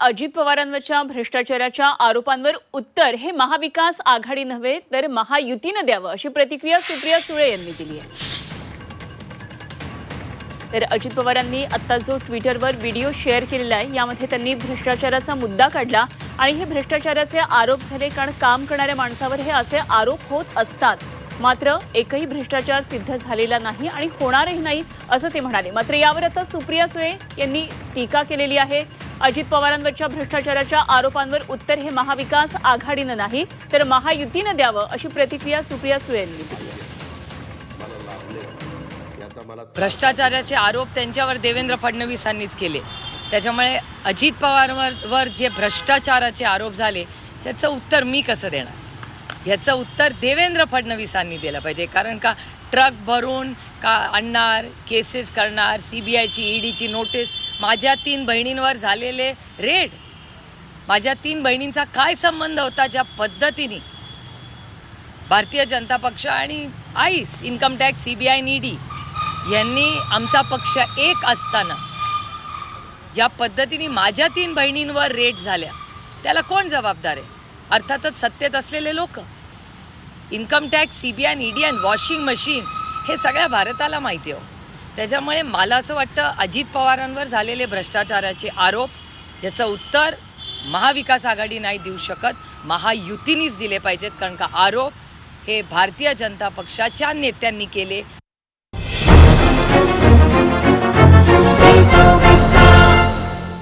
अजित पवारांवरच्या भ्रष्टाचाराच्या आरोपांवर उत्तर हे महाविकास आघाडी नव्हे तर महायुतीनं द्यावं अशी प्रतिक्रिया सुप्रिया सुळे यांनी दिली आहे. तर अजित पवारांनी आता जो ट्विटरवर व्हिडिओ शेअर केलेला आहे यामध्ये त्यांनी भ्रष्टाचाराचा मुद्दा काढला आणि हे भ्रष्टाचाराचे आरोप झाले कारण काम करणाऱ्या माणसावर हे असे आरोप होत असतात. मात्र एकही भ्रष्टाचार सिद्ध झालेला नाही आणि होणारही नाही असं ते म्हणाले. मात्र यावर आता सुप्रिया सुळे यांनी टीका केलेली आहे. अजित पवारांवरच्या भ्रष्टाचाराच्या आरोपांवर उत्तर हे महाविकास आघाडीनं नाही तर महायुतीनं द्यावं अशी प्रतिक्रिया सुप्रिया सुळे यांनी दिली. भ्रष्टाचाराचे आरोप त्यांच्यावर देवेंद्र फडणवीसांनीच केले. त्याच्यामुळे अजित पवारवर वर जे भ्रष्टाचाराचे आरोप झाले त्याचं उत्तर मी कसं देणार? ह्याचं उत्तर देवेंद्र फडणवीसांनी दिलं पाहिजे. कारण का ट्रक भरून का आणणार केसेस करणार सी बी आयची ईडीची नोटीस माझ्या तीन बहिणींवर झालेले रेड माझ्या तीन बहिणींचा काय संबंध होता ज्या पद्धतीने भारतीय जनता पक्ष आणि ice income tax C B I ED यांनी आमचा पक्ष एक असताना ज्या पद्धतीने माझ्या तीन बहिणींवर रेट झाल्या त्याला कोण जबाबदार आहे? अर्थातच सत्तेत असलेले लोक. Income tax C B I ED and washing machine हे सगळ्या भारताला माहिती आहे. हो त्याच्यामुळे मला असं वाटतं अजित पवारांवर झालेले भ्रष्टाचाराचे आरोप याचं उत्तर महाविकास आघाडी नाही देऊ शकत. महायुतीनीच दिले पाहिजेत कारण का आरोप हे भारतीय जनता पक्षाच्या नेत्यांनी केले.